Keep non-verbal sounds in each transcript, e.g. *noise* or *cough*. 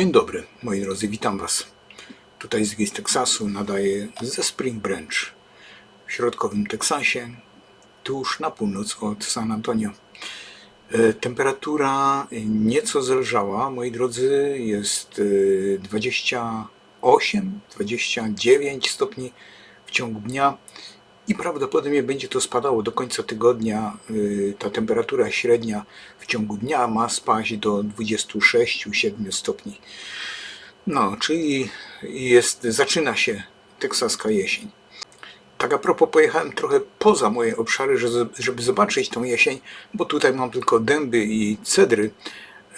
Dzień dobry, moi drodzy, witam Was. Tutaj z Gis Teksasu nadaję ze Spring Branch w środkowym Teksasie, tuż na północ od San Antonio. E, Temperatura nieco zelżała, moi drodzy, jest e, 28, 29 stopni w ciągu dnia i prawdopodobnie będzie to spadało do końca tygodnia. Y, Ta temperatura średnia w ciągu dnia ma spaść do 26-7 stopni. No, czyli jest, zaczyna się teksaska jesień. Tak a propos, pojechałem trochę poza moje obszary, że- żeby zobaczyć tą jesień, bo tutaj mam tylko dęby i cedry,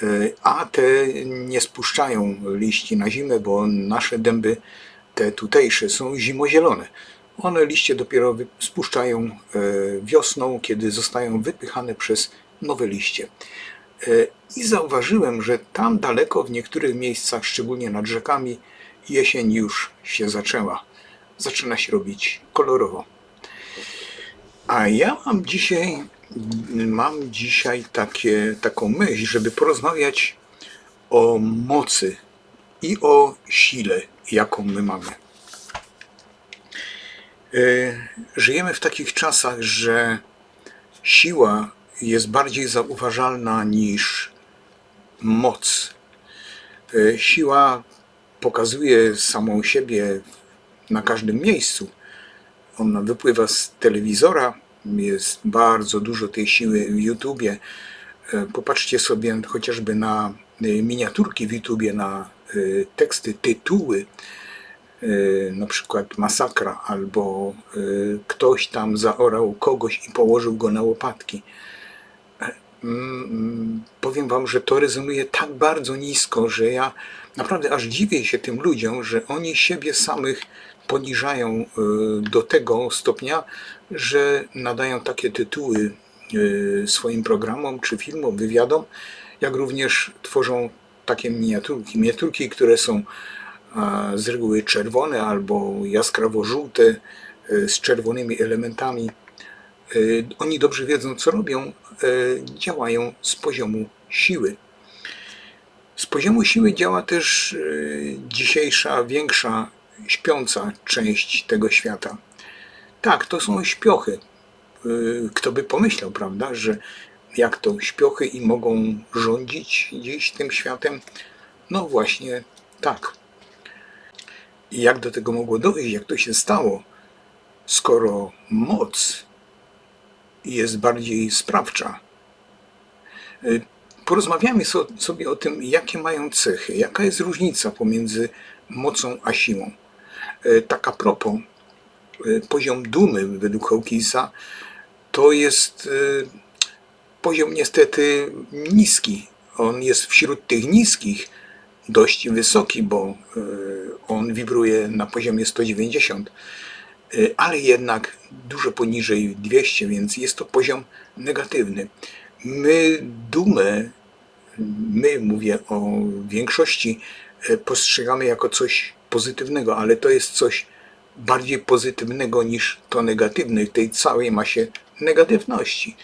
y, a te nie spuszczają liści na zimę, bo nasze dęby, te tutejsze, są zimozielone. One liście dopiero spuszczają e, wiosną, kiedy zostają wypychane przez nowe liście. E, I zauważyłem, że tam daleko w niektórych miejscach, szczególnie nad rzekami, jesień już się zaczęła. Zaczyna się robić kolorowo. A ja mam dzisiaj, mam dzisiaj takie, taką myśl, żeby porozmawiać o mocy i o sile, jaką my mamy. E, Żyjemy w takich czasach, że siła jest bardziej zauważalna niż moc. E, Siła pokazuje samą siebie na każdym miejscu. Ona wypływa z telewizora, jest bardzo dużo tej siły w YouTubie. E, Popatrzcie sobie chociażby na miniaturki w YouTubie, na teksty, tytuły na przykład masakra, albo y, ktoś tam zaorał kogoś i położył go na łopatki. E, mm, Powiem Wam, że to rezonuje tak bardzo nisko, że ja naprawdę aż dziwię się tym ludziom, że oni siebie samych poniżają y, do tego stopnia, że nadają takie tytuły y, swoim programom czy filmom, wywiadom, jak również tworzą takie miniaturki. Miniaturki, które są z reguły czerwone albo jaskrawo-żółte e, z czerwonymi elementami. E, Oni dobrze wiedzą, co robią, e, działają z poziomu siły. Z poziomu siły działa też dzisiejsza, większa, śpiąca część tego świata. Tak, to są śpiochy. Kto by pomyślał, prawda, że jak to śpiochy i mogą rządzić dziś tym światem? No właśnie tak. Jak do tego mogło dojść, jak to się stało, skoro moc jest bardziej sprawcza? Y, Porozmawiamy so- sobie o tym, jakie mają cechy, jaka jest różnica pomiędzy mocą a siłą. Y, Tak a propos, y, poziom dumy według Hawkinsa to jest poziom niestety niski. On jest wśród tych niskich dość wysoki, bo y, on wibruje na poziomie 190, y, ale jednak dużo poniżej 200, więc jest to poziom negatywny. My dumę, my mówię o większości, y, postrzegamy jako coś pozytywnego, ale to jest coś bardziej pozytywnego niż to negatywne w tej całej masie negatywności.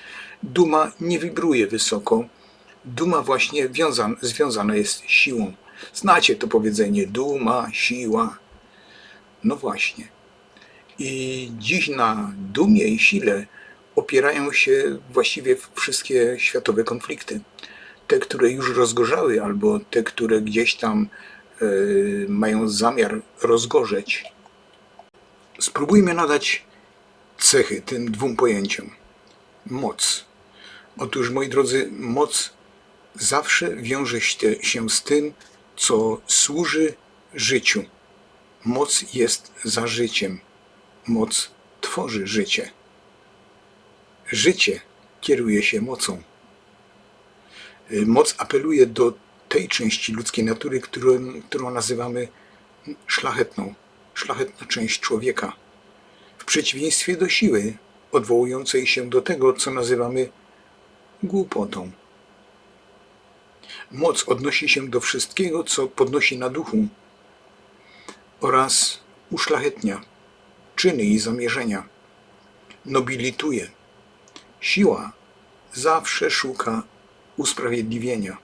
Duma nie wibruje wysoko, Duma właśnie wiązan, związana jest siłą. Znacie to powiedzenie duma, siła. No właśnie. I dziś na dumie i sile opierają się właściwie wszystkie światowe konflikty. Te, które już rozgorzały, albo te, które gdzieś tam e, mają zamiar rozgorzeć. Spróbujmy nadać cechy tym dwóm pojęciom. Moc. Otóż, moi drodzy, moc zawsze wiąże się- się z tym, co służy życiu. Moc jest za życiem. Moc tworzy życie. Życie kieruje się mocą. Moc apeluje do tej części ludzkiej natury, którą, którą nazywamy szlachetną, szlachetna część człowieka. W przeciwieństwie do siły, odwołującej się do tego, co nazywamy głupotą. Moc odnosi się do wszystkiego, co podnosi na duchu oraz uszlachetnia czyny i zamierzenia, nobilituje. Siła zawsze szuka usprawiedliwienia.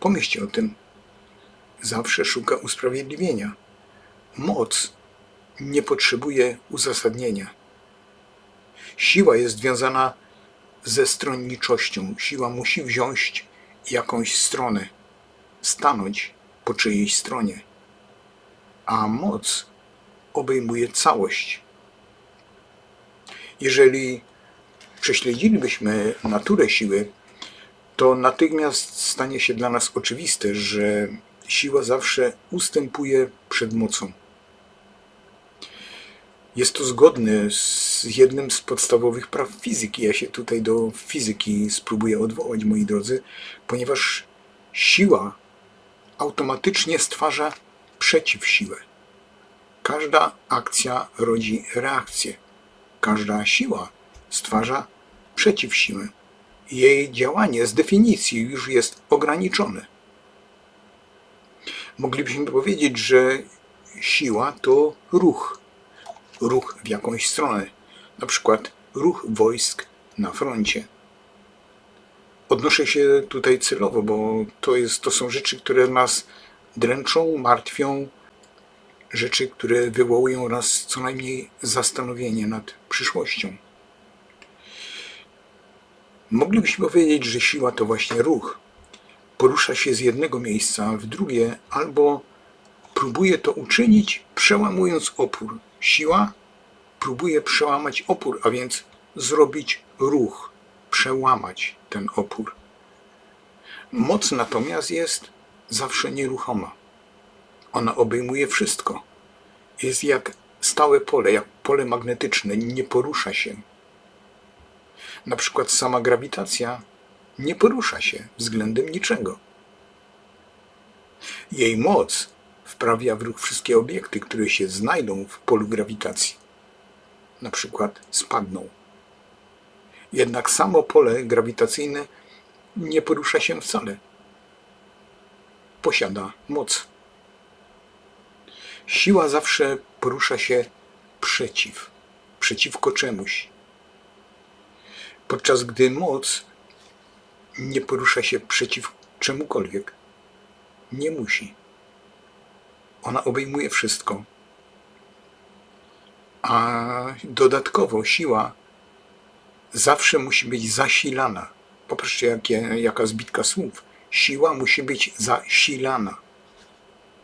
Pomyślcie o tym. zawsze szuka usprawiedliwienia. Moc nie potrzebuje uzasadnienia. Siła jest związana ze stronniczością. Siła musi wziąć jakąś stronę, stanąć po czyjejś stronie. A moc obejmuje całość. Jeżeli prześledzilibyśmy naturę siły, to natychmiast stanie się dla nas oczywiste, że siła zawsze ustępuje przed mocą. Jest to zgodne z jednym z podstawowych praw fizyki. Ja się tutaj do fizyki spróbuję odwołać, moi drodzy, ponieważ siła automatycznie stwarza przeciwsiłę. Każda akcja rodzi reakcję. Każda siła stwarza przeciwsiłę. Jej działanie z definicji już jest ograniczone. Moglibyśmy powiedzieć, że siła to ruch. Ruch w jakąś stronę. Na przykład ruch wojsk na froncie. Odnoszę się tutaj celowo, bo to, jest, to są rzeczy, które nas dręczą, martwią, rzeczy, które wywołują nas co najmniej zastanowienie nad przyszłością. Moglibyśmy powiedzieć, że siła to właśnie ruch. Porusza się z jednego miejsca w drugie, albo próbuje to uczynić, przełamując opór. Siła próbuje przełamać opór, a więc zrobić ruch, przełamać ten opór. Moc natomiast jest zawsze nieruchoma. Ona obejmuje wszystko. Jest jak stałe pole, jak pole magnetyczne, nie porusza się. Na przykład sama grawitacja nie porusza się względem niczego. Jej moc wprawia w ruch wszystkie obiekty, które się znajdą w polu grawitacji. Na przykład spadną. Jednak samo pole grawitacyjne nie porusza się wcale. Posiada moc. Siła zawsze porusza się przeciw, przeciwko czemuś. Podczas gdy moc nie porusza się przeciw czemukolwiek. Nie musi. Ona obejmuje wszystko. A dodatkowo siła zawsze musi być zasilana. Popatrzcie, jakie, jaka zbitka słów. Siła musi być zasilana.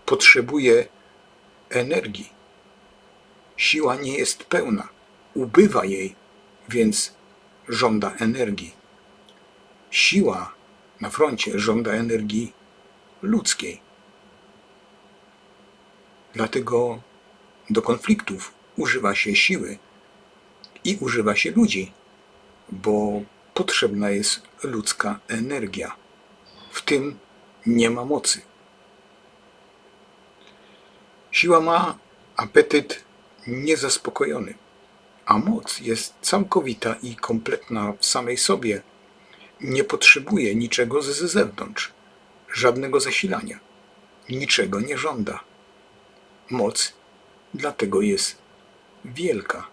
Potrzebuje energii. Siła nie jest pełna. Ubywa jej, więc żąda energii. Siła na froncie żąda energii ludzkiej. Dlatego do konfliktów używa się siły i używa się ludzi, bo potrzebna jest ludzka energia. W tym nie ma mocy. Siła ma apetyt niezaspokojony, a moc jest całkowita i kompletna w samej sobie. Nie potrzebuje niczego z zewnątrz, żadnego zasilania, niczego nie żąda. Moc dlatego jest wielka.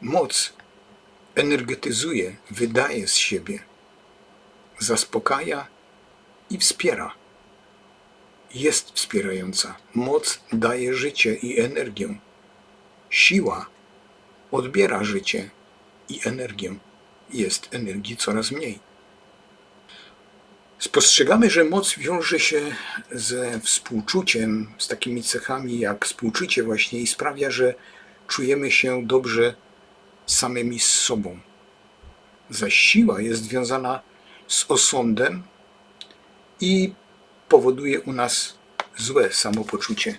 Moc energetyzuje, wydaje z siebie, zaspokaja i wspiera. Jest wspierająca. Moc daje życie i energię. Siła odbiera życie i energię. Jest energii coraz mniej. Spostrzegamy, że moc wiąże się ze współczuciem, z takimi cechami jak współczucie właśnie i sprawia, że czujemy się dobrze samymi z sobą. Zaś siła jest związana z osądem i powoduje u nas złe samopoczucie.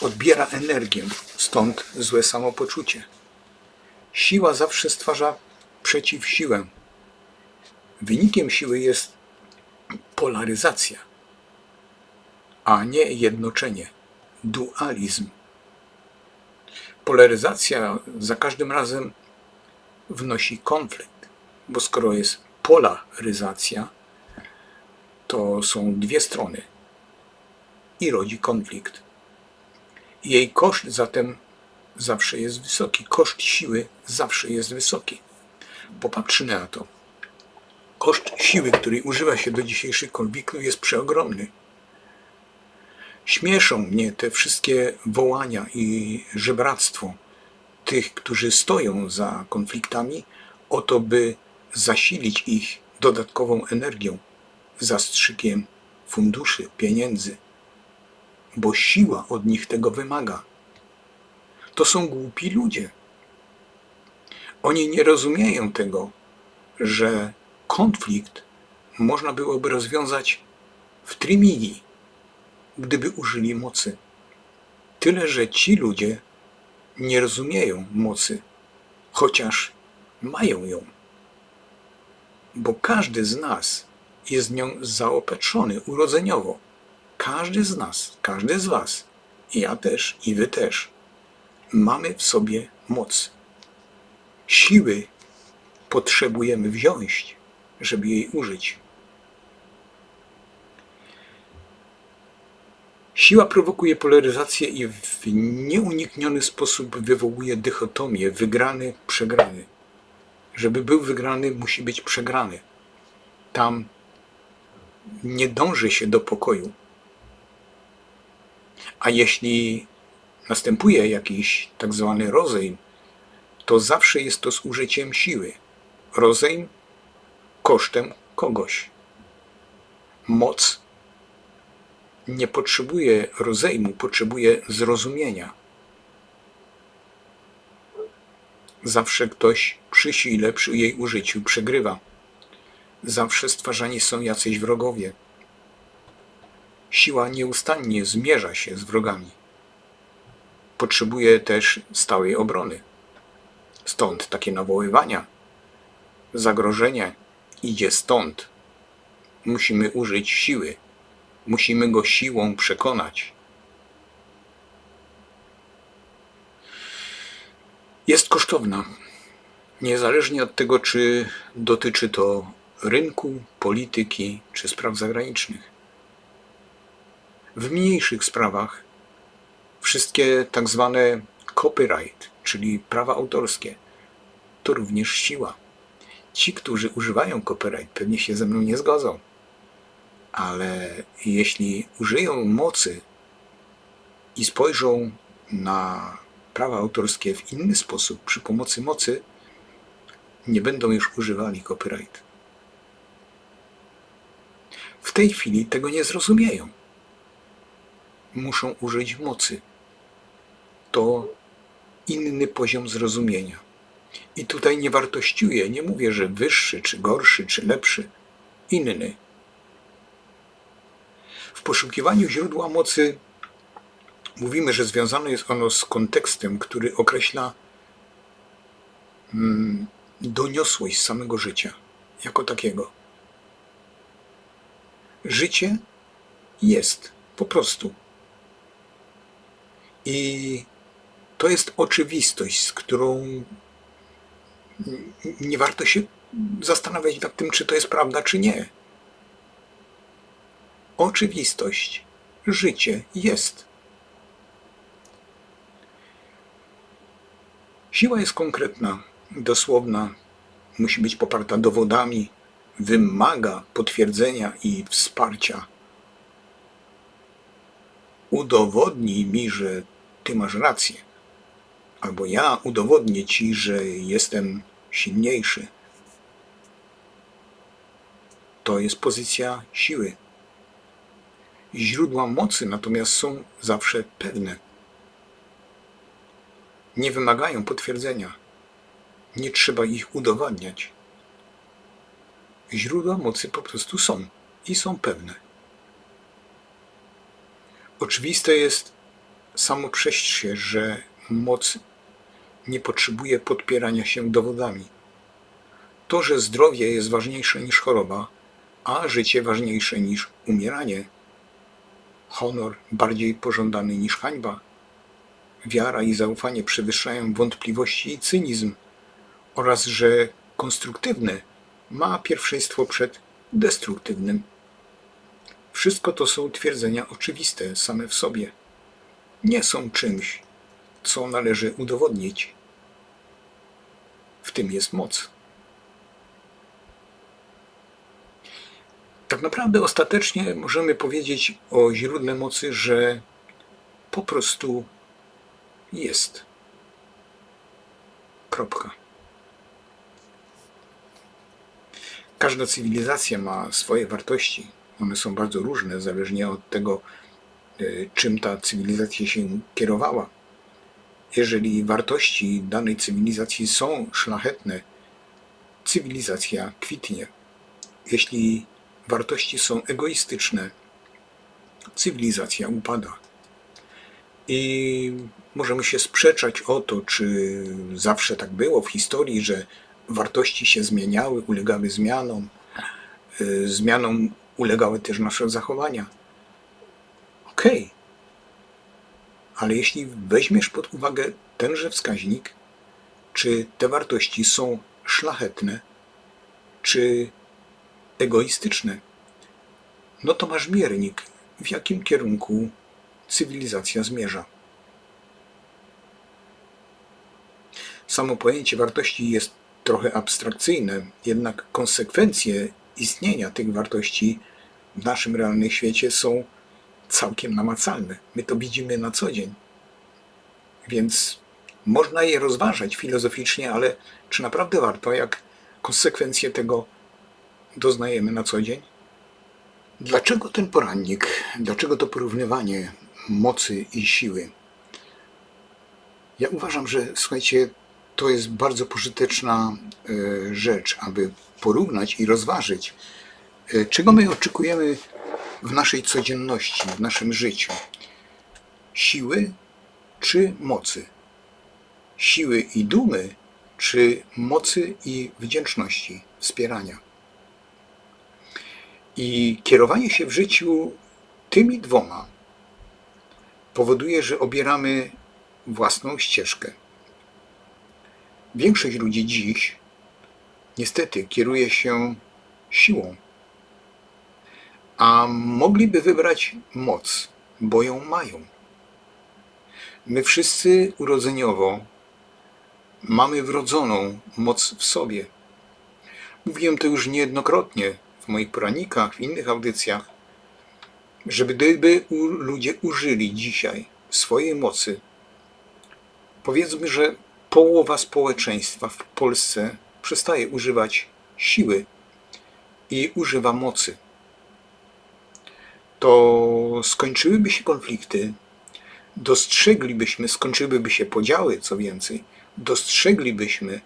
Odbiera energię, stąd złe samopoczucie. Siła zawsze stwarza przeciwsiłę. Wynikiem siły jest polaryzacja, a nie jednoczenie, dualizm. Polaryzacja za każdym razem wnosi konflikt, bo skoro jest polaryzacja, to są dwie strony i rodzi konflikt. Jej koszt zatem zawsze jest wysoki. Koszt siły zawsze jest wysoki. Popatrzmy na to. Koszt siły, której używa się do dzisiejszych konfliktów, jest przeogromny. Śmieszą mnie te wszystkie wołania i żebractwo tych, którzy stoją za konfliktami, o to, by zasilić ich dodatkową energią, zastrzykiem funduszy, pieniędzy, bo siła od nich tego wymaga. To są głupi ludzie. Oni nie rozumieją tego, że konflikt można byłoby rozwiązać w trimigi, gdyby użyli mocy. Tyle, że ci ludzie nie rozumieją mocy, chociaż mają ją. Bo każdy z nas jest nią zaopatrzony urodzeniowo. Każdy z nas, każdy z Was, i ja też, i Wy też, mamy w sobie moc. Siły potrzebujemy wziąć, żeby jej użyć. Siła prowokuje polaryzację i w nieunikniony sposób wywołuje dychotomię wygrany, przegrany. Żeby był wygrany, musi być przegrany. Tam nie dąży się do pokoju. A jeśli następuje jakiś tak zwany rozejm, to zawsze jest to z użyciem siły. Rozejm kosztem kogoś. Moc nie potrzebuje rozejmu, potrzebuje zrozumienia. Zawsze ktoś przy sile, przy jej użyciu przegrywa. Zawsze stwarzani są jacyś wrogowie. Siła nieustannie zmierza się z wrogami. Potrzebuje też stałej obrony. Stąd takie nawoływania. Zagrożenie idzie stąd. Musimy użyć siły. Musimy go siłą przekonać. Jest kosztowna. Niezależnie od tego, czy dotyczy to rynku, polityki czy spraw zagranicznych. W mniejszych sprawach wszystkie tak zwane copyright, czyli prawa autorskie, to również siła. Ci, którzy używają copyright, pewnie się ze mną nie zgodzą, ale jeśli użyją mocy i spojrzą na prawa autorskie w inny sposób, przy pomocy mocy, nie będą już używali copyright. W tej chwili tego nie zrozumieją. Muszą użyć mocy. To inny poziom zrozumienia. I tutaj nie wartościuję, nie mówię, że wyższy, czy gorszy, czy lepszy, inny. W poszukiwaniu źródła mocy mówimy, że związane jest ono z kontekstem, który określa mm, doniosłość samego życia jako takiego. Życie jest po prostu. I to jest oczywistość, z którą nie warto się zastanawiać nad tym, czy to jest prawda, czy nie. Oczywistość. Życie jest. Siła jest konkretna, dosłowna, musi być poparta dowodami, wymaga potwierdzenia i wsparcia. Udowodnij mi, że ty masz rację, albo ja udowodnię ci, że jestem silniejszy. To jest pozycja siły. Źródła mocy natomiast są zawsze pewne. Nie wymagają potwierdzenia. Nie trzeba ich udowadniać. Źródła mocy po prostu są i są pewne. Oczywiste jest samo przez się, że moc nie potrzebuje podpierania się dowodami. To, że zdrowie jest ważniejsze niż choroba, a życie ważniejsze niż umieranie, honor bardziej pożądany niż hańba, wiara i zaufanie przewyższają wątpliwości i cynizm, oraz że konstruktywne ma pierwszeństwo przed destruktywnym. Wszystko to są twierdzenia oczywiste same w sobie. Nie są czymś, co należy udowodnić. W tym jest moc. Tak naprawdę ostatecznie możemy powiedzieć o źródle mocy, że po prostu jest. Kropka. Każda cywilizacja ma swoje wartości. One są bardzo różne, zależnie od tego, y, czym ta cywilizacja się kierowała. Jeżeli wartości danej cywilizacji są szlachetne, cywilizacja kwitnie. Jeśli wartości są egoistyczne, cywilizacja upada. I możemy się sprzeczać o to, czy zawsze tak było w historii, że wartości się zmieniały, ulegały zmianom. Y, Zmianom ulegały też nasze zachowania. Okej. Ale jeśli weźmiesz pod uwagę tenże wskaźnik, czy te wartości są szlachetne, czy egoistyczne, no to masz miernik, w jakim kierunku cywilizacja zmierza. Samo pojęcie wartości jest trochę abstrakcyjne, jednak konsekwencje istnienia tych wartości w naszym realnym świecie są całkiem namacalne. My to widzimy na co dzień. Więc można je rozważać filozoficznie, ale czy naprawdę warto, jak konsekwencje tego doznajemy na co dzień? Dlaczego ten porannik? Dlaczego to porównywanie mocy i siły? Ja uważam, że słuchajcie, to jest bardzo pożyteczna e, rzecz, aby porównać i rozważyć, e, czego my oczekujemy w naszej codzienności, w naszym życiu. Siły czy mocy? Siły i dumy, czy mocy i wdzięczności, wspierania? I kierowanie się w życiu tymi dwoma powoduje, że obieramy własną ścieżkę. Większość ludzi dziś niestety kieruje się siłą, a mogliby wybrać moc, bo ją mają. My wszyscy urodzeniowo mamy wrodzoną moc w sobie. Mówiłem to już niejednokrotnie w moich poranikach, w innych audycjach, żeby gdyby ludzie użyli dzisiaj swojej mocy, powiedzmy, że połowa społeczeństwa w Polsce przestaje używać siły i używa mocy, to skończyłyby się konflikty, dostrzeglibyśmy, skończyłyby się podziały, co więcej, dostrzeglibyśmy,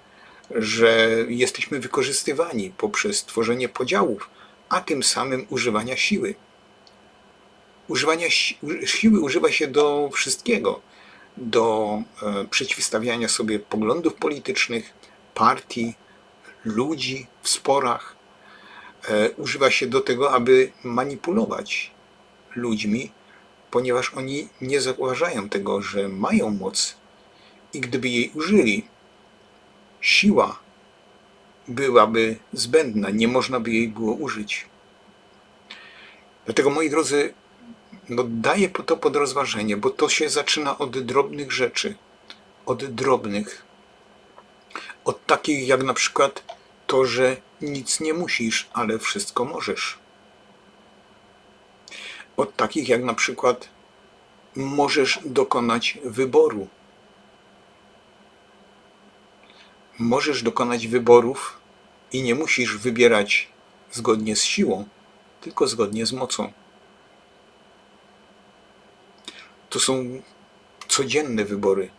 że jesteśmy wykorzystywani poprzez tworzenie podziałów, a tym samym używania siły. Używania si- siły używa się do wszystkiego. Do e, przeciwstawiania sobie poglądów politycznych, partii, ludzi w sporach. E, używa się do tego, aby manipulować ludźmi, ponieważ oni nie zauważają tego, że mają moc i gdyby jej użyli, siła byłaby zbędna, nie można by jej było użyć. Dlatego, moi drodzy, no daję to pod rozważenie, bo to się zaczyna od drobnych rzeczy. Od drobnych. Od takich jak na przykład to, że nic nie musisz, ale wszystko możesz. Od takich jak na przykład możesz dokonać wyboru. Możesz dokonać wyborów i nie musisz wybierać zgodnie z siłą, tylko zgodnie z mocą. To są codzienne wybory.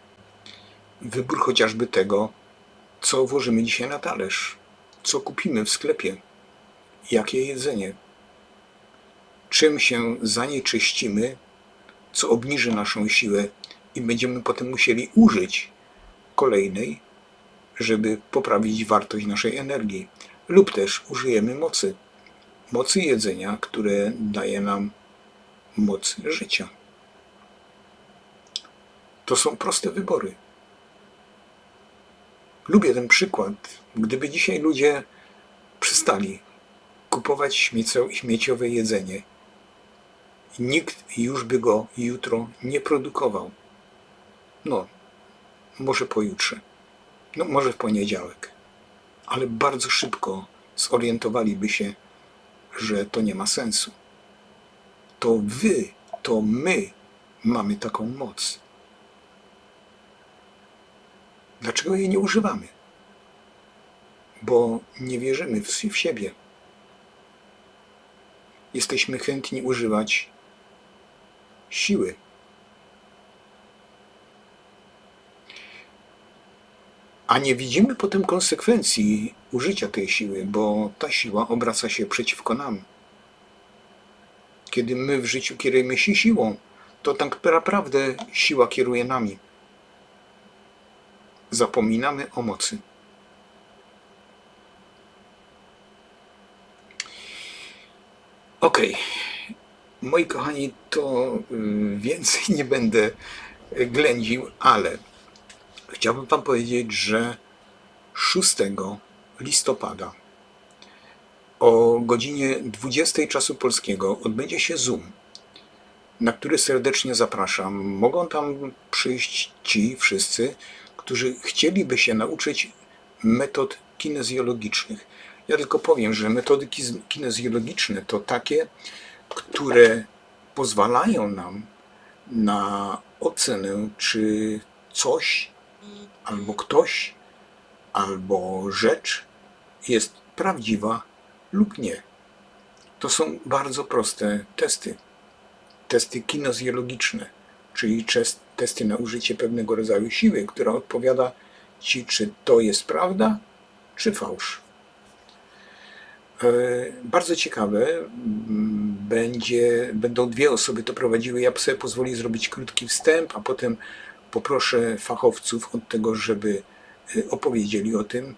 Wybór chociażby tego, co włożymy dzisiaj na talerz, co kupimy w sklepie, jakie jedzenie, czym się zanieczyścimy, co obniży naszą siłę i będziemy potem musieli użyć kolejnej, żeby poprawić wartość naszej energii, lub też użyjemy mocy, mocy jedzenia, które daje nam moc życia. To są proste wybory. Lubię ten przykład. Gdyby dzisiaj ludzie przestali kupować śmieciowe jedzenie, nikt już by go jutro nie produkował. No, może pojutrze, no może w poniedziałek, ale bardzo szybko zorientowaliby się, że to nie ma sensu. To wy, to my mamy taką moc. Dlaczego jej nie używamy? Bo nie wierzymy w, w siebie. Jesteśmy chętni używać siły. A nie widzimy potem konsekwencji użycia tej siły, bo ta siła obraca się przeciwko nam. Kiedy my w życiu kierujemy się siłą, to tak naprawdę siła kieruje nami. Zapominamy o mocy. Okej, moi kochani, to y, więcej *laughs* nie będę ględził, ale chciałbym Wam powiedzieć, że 6 listopada o godzinie 20 czasu polskiego odbędzie się Zoom, na który serdecznie zapraszam. Mogą tam przyjść ci wszyscy, którzy chcieliby się nauczyć metod kinezjologicznych. Ja tylko powiem, że metody kinezjologiczne to takie, które pozwalają nam na ocenę, czy coś, albo ktoś, albo rzecz jest prawdziwa lub nie. To są bardzo proste testy. Testy kinezjologiczne, czyli testy na użycie pewnego rodzaju siły, która odpowiada ci, czy to jest prawda, czy fałsz. E, Bardzo ciekawe. mm, Będzie, będą dwie osoby to prowadziły. Ja sobie pozwolę zrobić krótki wstęp, a potem poproszę fachowców od tego, żeby e, opowiedzieli o tym.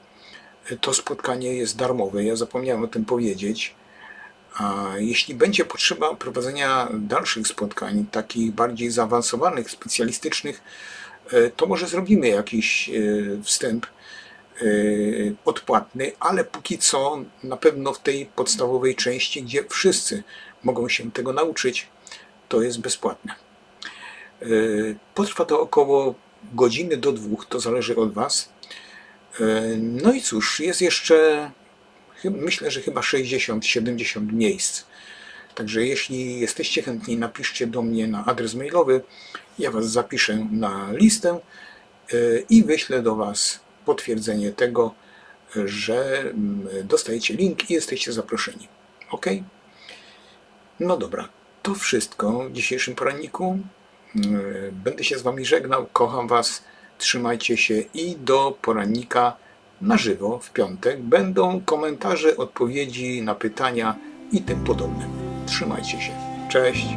E, To spotkanie jest darmowe. Ja zapomniałem o tym powiedzieć. A jeśli będzie potrzeba prowadzenia dalszych spotkań, takich bardziej zaawansowanych, specjalistycznych, to może zrobimy jakiś wstęp odpłatny, ale póki co na pewno w tej podstawowej części, gdzie wszyscy mogą się tego nauczyć, to jest bezpłatne. E, Potrwa to około godziny do dwóch, to zależy od Was. E, No i cóż, jest jeszcze, myślę, że chyba 60-70 miejsc. Także jeśli jesteście chętni, napiszcie do mnie na adres mailowy. Ja Was zapiszę na listę e, i wyślę do Was potwierdzenie tego, że mm, dostajecie link i jesteście zaproszeni. Ok? No dobra, to wszystko w dzisiejszym poranniku. Mm, Będę się z Wami żegnał. Kocham Was. Trzymajcie się i do porannika na żywo w piątek będą komentarze, odpowiedzi na pytania i tym podobne. Trzymajcie się. Cześć.